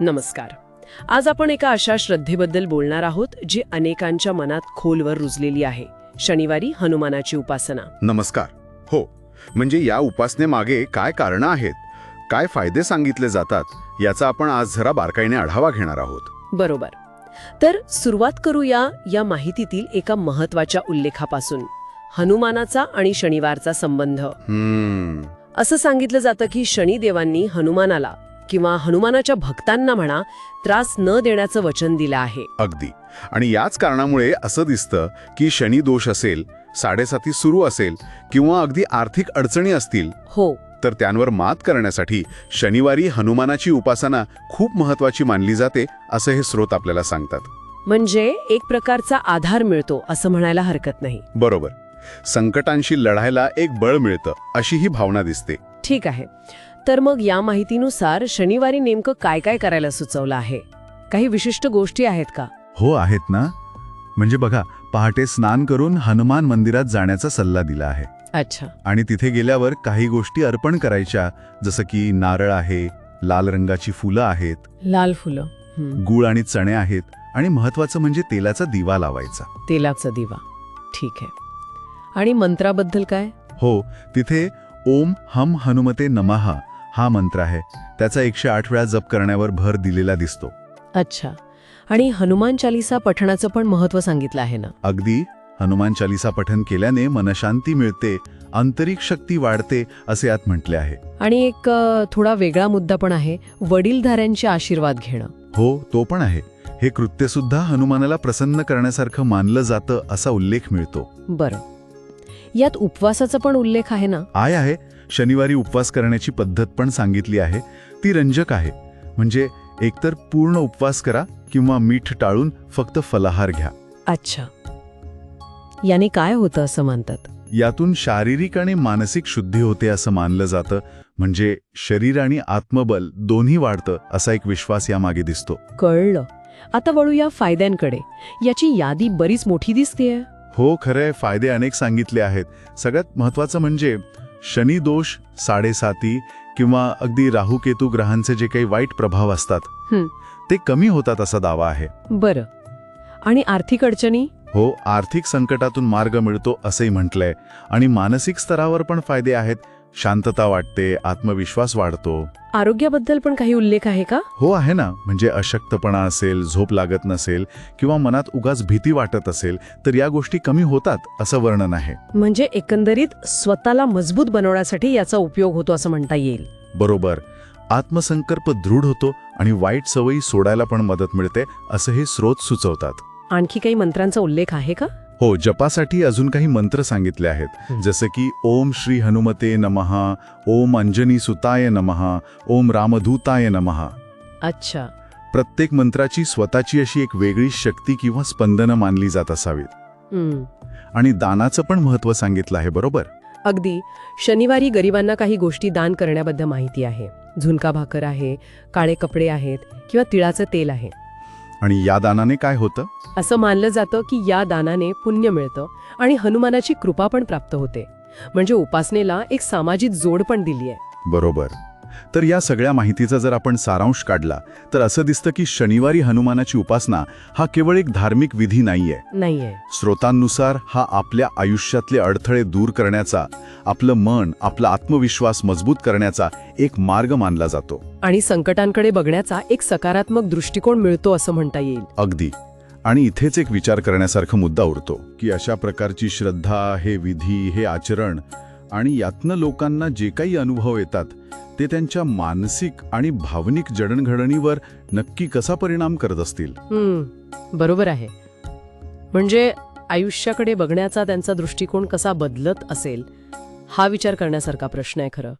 नमस्कार. आज आपण एका अशा श्रद्धेबद्दल बोलणार आहोत जी अनेकांच्या मनात खोलवर रुजलेली आहे. शनिवारी हनुमानाची उपासना. नमस्कार. हो म्हणजे या उपासनेमागे काय कारणं आहेत? काय फायदे सांगितले जातात? याचा आपण आज जरा बारकाईने आढावा घेणार आहोत. बरोबर. तर सुरुवात करूया या माहितीतील एका महत्त्वाच्या उल्लेखापासून. हनुमानाचा आणि शनिवारचा संबंध. असं सांगितलं जातं की शनिदेवांनी हनुमानाला किंवा हनुमानाच्या भक्तांना म्हणा त्रास न देण्याचं वचन दिलं आहे. अगदी. आणि याच कारणामुळे असं दिसतं की शनी दोष असेल साडेसाती सुरू असेल किंवा अगदी आर्थिक अडचणी असतील हो. तर त्यांवर मात करण्यासाठी शनिवारी हनुमानाची उपासना खूप महत्वाची मानली जाते असं हे स्रोत आपल्याला सांगतात. म्हणजे एक प्रकारचा आधार मिळतो असं म्हणायला हरकत नाही. बरोबर. संकटांशी लढायला एक बळ मिळतं अशी ही भावना दिसते. ठीक आहे. तर मग या माहितीनुसार शनिवारी नेमकं काय काय करायला सुचवलं आहे? काही विशिष्ट गोष्टी आहेत का? हो आहेत ना. म्हणजे बघा पहाटे स्नान करून हनुमान मंदिरात जाण्याचा सल्ला दिला आहे. अच्छा. आणि तिथे गेल्यावर काही गोष्टी अर्पण करायच्या जसं की नारळ आहे लाल रंगाची फुलं आहेत. लाल फुलं. हं, गुळ आणि चणे आहेत. आणि महत्वाचं म्हणजे तेलाचा दिवा लावायचा. तेलाचा दिवा. ठीक आहे. आणि मंत्राबद्दल काय? हो तिथे ओम हम हनुमते नमः हा मंत्र आहे. त्याचा एकशे आठ वेळा जप करण्यावर भर दिलेला दिसतो. अच्छा. आणि हनुमान चालिसा पठणाचं पण महत्त्व सांगितलं आहे ना? अगदी. हनुमान चालिसा पठन केल्याने मनशांती मिळते आंतरिक शक्ती वाढते असे यात म्हटले आहे. आणि एक थोडा वेगळा मुद्दा पण आहे वडीलधाऱ्यांचे आशीर्वाद घेणं. हो तो पण आहे. हे कृत्य सुद्धा हनुमानाला प्रसन्न करण्यासारखं मानलं जातं असा उल्लेख मिळतो. बरं. यात उपवासाचा पण उल्लेख आहे ना? आय आहे. शनिवारी उपवास करण्याची पद्धत पण सांगितली आहे. ती रंजक आहे. म्हणजे एकतर पूर्ण उपवास करा किंवा मीठ टाळून फक्त फलाहार घ्या. अच्छा. याने काय होतं असं म्हणतात? यातून शारीरिक आणि मानसिक शुद्धी होते असं मानलं जातं. म्हणजे शरीर आणि आत्मबल दोन्ही वाढतं असा एक विश्वास यामागे दिसतो. कळलं. आता वळूया फायद्यांकडे. याची यादी बरीच मोठी दिसतेय. हो खरंय. फायदे अनेक सांगितले आहेत. सगळ्यात महत्वाचं म्हणजे शनी दोष साडेसाती किंवा अगदी राहू केतू ग्रहांचे जे काही वाईट प्रभाव असतात. ते कमी होतात असा दावा आहे. बरं. आणि आर्थिक अडचणी? हो आर्थिक संकटातून मार्ग मिळतो असंही म्हटलंय. आणि मानसिक स्तरावर पण फायदे आहेत. शांतता वाटते आत्मविश्वास वाढतो. आरोग्याबद्दल पण काही उल्लेख आहे का? हो आहे ना. म्हणजे अशक्तपणा असेल झोप लागत नसेल किंवा मनात उगाच भीती वाटत असेल तर या गोष्टी कमी होतात असं वर्णन आहे. म्हणजे एकंदरीत स्वतःला मजबूत बनवण्यासाठी याचा उपयोग होतो असं म्हणता येईल. बरोबर. आत्मसंकल्प दृढ होतो आणि वाईट सवयी सोडायला पण मदत मिळते असं हे स्रोत सुचवतात. आणखी काही मंत्रांचा उल्लेख आहे का? हो जपासाठी अजून काही मंत्र सांगितले आहेत. जसे की ओम श्री हनुमते नमः ओम अंजनी सुताय नमः ओम रामधूताय नमः. अच्छा. प्रत्येक मंत्राची स्वतःची अशी एक वेगळी शक्ती किंवा स्पंदनं मानली जात असावीत. आणि दानाचं पण महत्त्व सांगितलं आहे बरोबर? अगदी. शनिवारी गरिबांना काही गोष्टी दान करण्याबद्दल माहिती आहे. झुणका भाकर आहे काळे कपडे आहेत किंवा तिळाचं तेल आहे. आणि या दानाने काय होतं? असं मानलं जातं की या दानाने पुण्य मिळतं आणि हनुमानाची कृपा पण प्राप्त होते. म्हणजे उपासनेला एक सामाजिक जोड पण दिली आहे बरोबर. तर या सगळ्या माहितीचा जर आपण सारांश काढला तर असं दिसतं की शनिवारी हनुमानाची उपासना हा केवळ एक धार्मिक विधी नाहीये. नाहीये. स्रोतांनुसार हा आपल्या आयुष्यातले अडथळे दूर करण्याचा आपलं मन आपला आत्मविश्वास मजबूत करण्याचा एक मार्ग मानला जातो. आणि संकटांकडे बघण्याचा एक सकारात्मक दृष्टिकोन मिळतो असं म्हणता येईल. अगदी. आणि इथेच एक विचार करण्यासारखा मुद्दा उरतो की अशा प्रकारची श्रद्धा हे विधी हे आचरण आणि यातनं लोकांना जे काही अनुभव येतात ते त्यांच्या मानसिक आणि भावनिक जडणघडणीवर नक्की कसा परिणाम करत असतील? बरोबर आहे. म्हणजे आयुष्याकडे बघण्याचा त्यांचा दृष्टिकोन कसा बदलत असेल हा विचार करण्यासारखा प्रश्न आहे खरं.